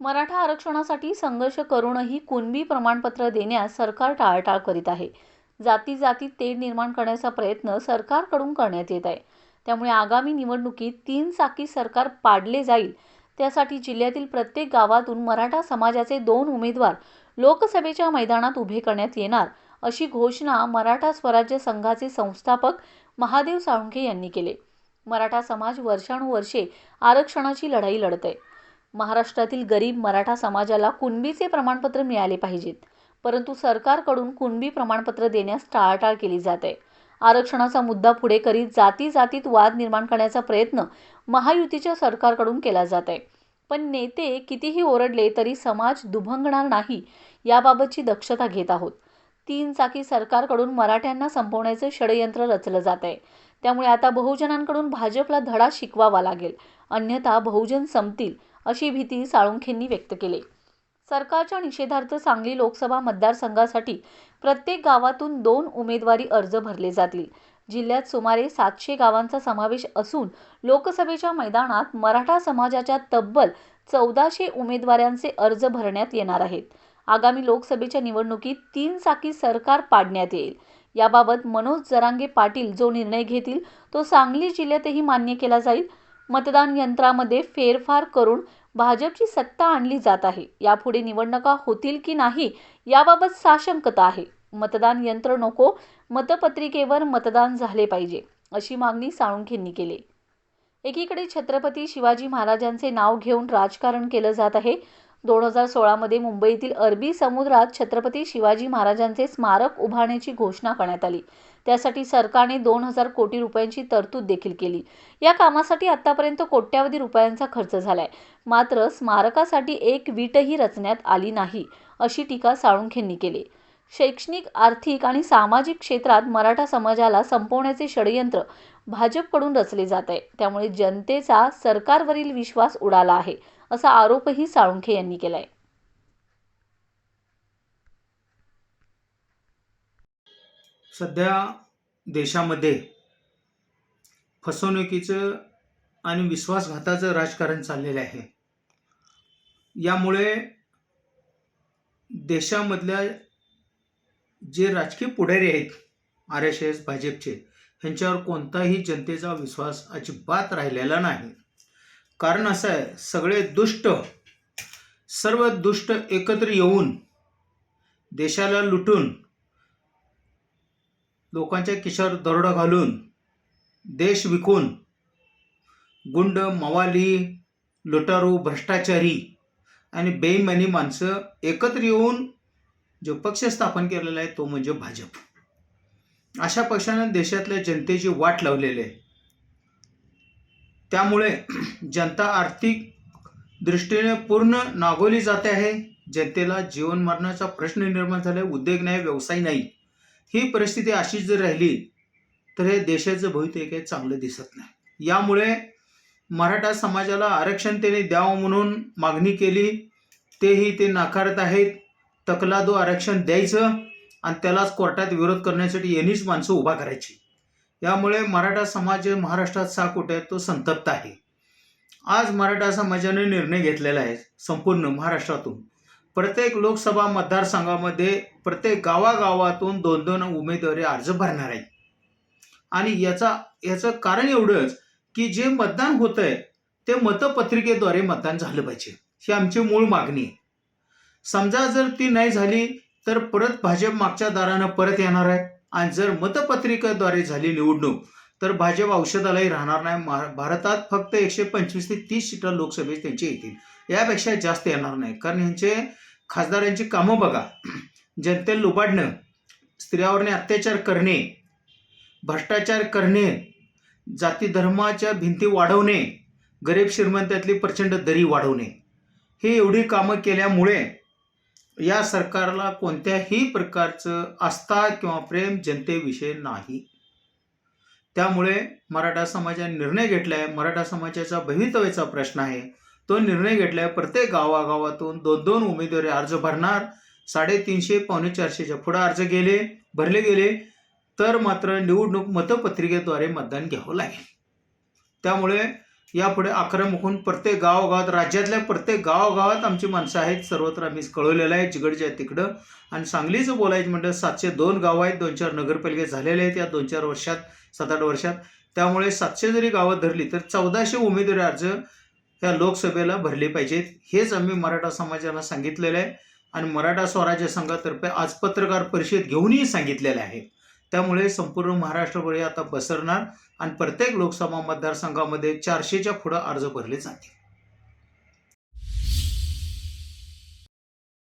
मराठा आरक्षणासाठी संघर्ष करूनही कुणबी प्रमाणपत्र देण्यास सरकार टाळाटाळ करीत आहे. जाती जातीत तेढ निर्माण करण्याचा प्रयत्न सरकारकडून करण्यात येत आहे. त्यामुळे आगामी निवडणुकीत तीन चाकी सरकार पाडले जाईल. त्यासाठी जिल्ह्यातील प्रत्येक गावातून मराठा समाजाचे दोन उमेदवार लोकसभेच्या मैदानात उभे करण्यात येणार अशी घोषणा मराठा स्वराज्य संघाचे संस्थापक महादेव साळुंखे यांनी केले. मराठा समाज वर्षानुवर्षे आरक्षणाची लढाई लढत आहे. महाराष्ट्रातील गरीब मराठा समाजाला कुणबीचे प्रमाणपत्र मिळाले पाहिजेत. परंतु सरकारकडून कुणबी प्रमाणपत्र देण्यास टाळाटाळ केली जात. आहे आरक्षणाचा मुद्दा पुढे करीत जाती जातीत वाद निर्माण करण्याचा प्रयत्न महायुतीच्या सरकारकडून केला जात आहे पण नेते कितीही ओरडले तरी समाज दुभंगणार नाही याबाबतची दक्षता घेत आहोत. तीन चाकी सरकारकडून मराठ्यांना संपवण्याचं षडयंत्र रचलं जात आहे त्यामुळे आता बहुजनांकडून भाजपला धडा शिकवावा लागेल. अन्यथा बहुजन संपतील. अशी भीती साळुंखेंनी व्यक्त केली. सरकारच्या निषेधार्थ सांगली लोकसभा मतदारसंघासाठी प्रत्येक गावातून दोन उमेदवारी अर्ज भरले जातील. जिल्ह्यात सुमारे सातशे गावांचा समावेश असून लोकसभेच्या मैदानात मराठा समाजाच्या तब्बल चौदाशे उमेदवारांचे अर्ज भरण्यात येणार आहेत. आगामी लोकसभेच्या निवडणुकीत तीन चाकी सरकार पाडण्यात येईल. याबाबत मनोज जरांगे पाटील जो निर्णय घेतील तो सांगली जिल्ह्यातही मान्य केला जाईल. मतदान यंत्रामध्ये फेरफार करून भाजपची सत्ता आणली जात आहे. यापुढे निवडणुका होतील की नाही याबाबत साशंकता आहे. मतदान यंत्र नको मतपत्रिकेवर मतदान झाले पाहिजे अशी मागणी साळुंखेंनी केली. एकीकडे छत्रपती शिवाजी महाराजांचे नाव घेऊन राजकारण केलं जात आहे दोन हजार सोळामध्ये मुंबईतील अरबी समुद्रात छत्रपती शिवाजी महाराजांचे स्मारक उभारण्याची घोषणा करण्यात आली. त्यासाठी सरकारने दोन हजार कोटी रुपयांची तरतूद देखील केली. या कामासाठी आतापर्यंत कोट्यावधी रुपयांचा खर्च झालाय. मात्र स्मारकासाठी एक वीटही रचण्यात आली नाही अशी टीका साळुंखेंनी केली. शैक्षणिक आर्थिक आणि सामाजिक क्षेत्रात मराठा समाजाला संपवण्याचे षडयंत्र भाजपकडून रचले जात आहे. त्यामुळे जनतेचा सरकारवरील विश्वास उडाला आहे असा आरोपही साळुंखे यांनी केलाय. सध्या देशामध्ये फसवणुकीचं आणि विश्वासघाताचं राजकारण चाललेलं आहे. यामुळे देशामधल्या जे राजकीय पुढारी आहेत आर एस एस भाजपचे ह्यांच्यावर कोणताही जनतेचा विश्वास अजिबात राहिलेला नाही. कारण असं आहे सगळे दुष्ट सर्व दुष्ट एकत्र येऊन देशाला लुटून लोकांच्या किशावर दरोडा घालून देश विकून गुंड मवाली लुटारू भ्रष्टाचारी आणि बेईमानी माणसं एकत्र येऊन जो पक्ष स्थापन केलेला आहे तो म्हणजे भाजप. अशा पक्षानं देशातल्या जनतेची वाट लावलेली आहे. त्यामुळे जनता आर्थिक दृष्टीने पूर्ण नागोली जाते आहे. जनतेला जीवन मरणाचा प्रश्न निर्माण झाला उद्योग नाही व्यवसाय नाही. ही परिस्थिती अशीच जर राहिली तर हे देशाचं भवितव्य काही चांगलं दिसत नाही. यामुळे मराठा समाजाला आरक्षण त्याने द्यावं म्हणून मागणी केली तेही ते नाकारत आहेत. तकलादो आरक्षण द्यायचं. आणि त्यालाच कोर्टात विरोध करण्यासाठी यांनीच माणसं उभा करायची. यामुळे मराठा समाज महाराष्ट्रात साकुट आहे तो संतप्त आहे. आज मराठा समाजाने निर्णय घेतलेला आहे संपूर्ण महाराष्ट्रातून. प्रत्येक लोकसभा मतदारसंघामध्ये प्रत्येक गावागावातून दोन दोन उमेदवारी अर्ज भरणार आहे. आणि याचा याचं कारण एवढंच की जे मतदान होत आहे ते मतपत्रिकेद्वारे मतदान झालं पाहिजे. ही आमची मूळ मागणी आहे. समजा जर ती नाही झाली तर परत भाजप मागच्या दारानं परत येणार आहे. आणि जर मतपत्रिकेद्वारे झाली निवडणूक तर भाजप औषधालाही राहणार नाही. भारतात फक्त एकशे पंचवीस ते तीस सीटा लोकसभेत त्यांची येतील. यापेक्षा जास्त येणार नाही. कारण ह्यांचे खासदारांची कामं बघा. जनतेला लुबाडणं स्त्रियावरने अत्याचार करणे भ्रष्टाचार करणे जाती धर्माच्या भिंती वाढवणे गरीब श्रीमंतातली प्रचंड दरी वाढवणे. हे एवढी कामं केल्यामुळे या सरकारला कोणत्याही प्रकारचं आस्था किंवा प्रेम जनतेविषयी नाही. त्यामुळे मराठा समाजाने निर्णय घेतला आहे मराठा समाजाचा भवितव्याचा प्रश्न आहे. तो निर्णय घेतला आहे प्रत्येक गावागावातून दोन दोन उमेदवारी अर्ज भरणार. साडेतीनशे पावणे चारशेच्या पुढं अर्ज गेले भरले गेले तर मात्र निवडणूक मतपत्रिकेद्वारे मतदान घ्यावं लागेल. त्यामुळे यापुढे आक्रमक होऊन प्रत्येक गावोगावात राज्यातल्या प्रत्येक गावोगावात आमची माणसं आहेत. सर्वत्र आम्ही कळवलेलं आहे. जिकडच्या तिकडं. आणि सांगलीचं बोलायचं म्हटलं सातशे दोन गावं आहेत. दोन चार नगरपालिका झालेले आहेत या दोन चार वर्षात सात आठ वर्षात. त्यामुळे सातशे जरी गावं धरली तर चौदाशे उमेदवारी अर्ज या लोकसभेला भरले पाहिजेत. हेच आम्ही मराठा समाजाला सांगितलेलं आहे. आणि मराठा स्वराज्य संघातर्फे आज पत्रकार परिषद घेऊनही सांगितलेलं आहे. त्यामुळे संपूर्ण महाराष्ट्रभर आता पसरणार आणि प्रत्येक लोकसभा मतदारसंघामध्ये चारशेच्या पुढं अर्ज भरले जातील.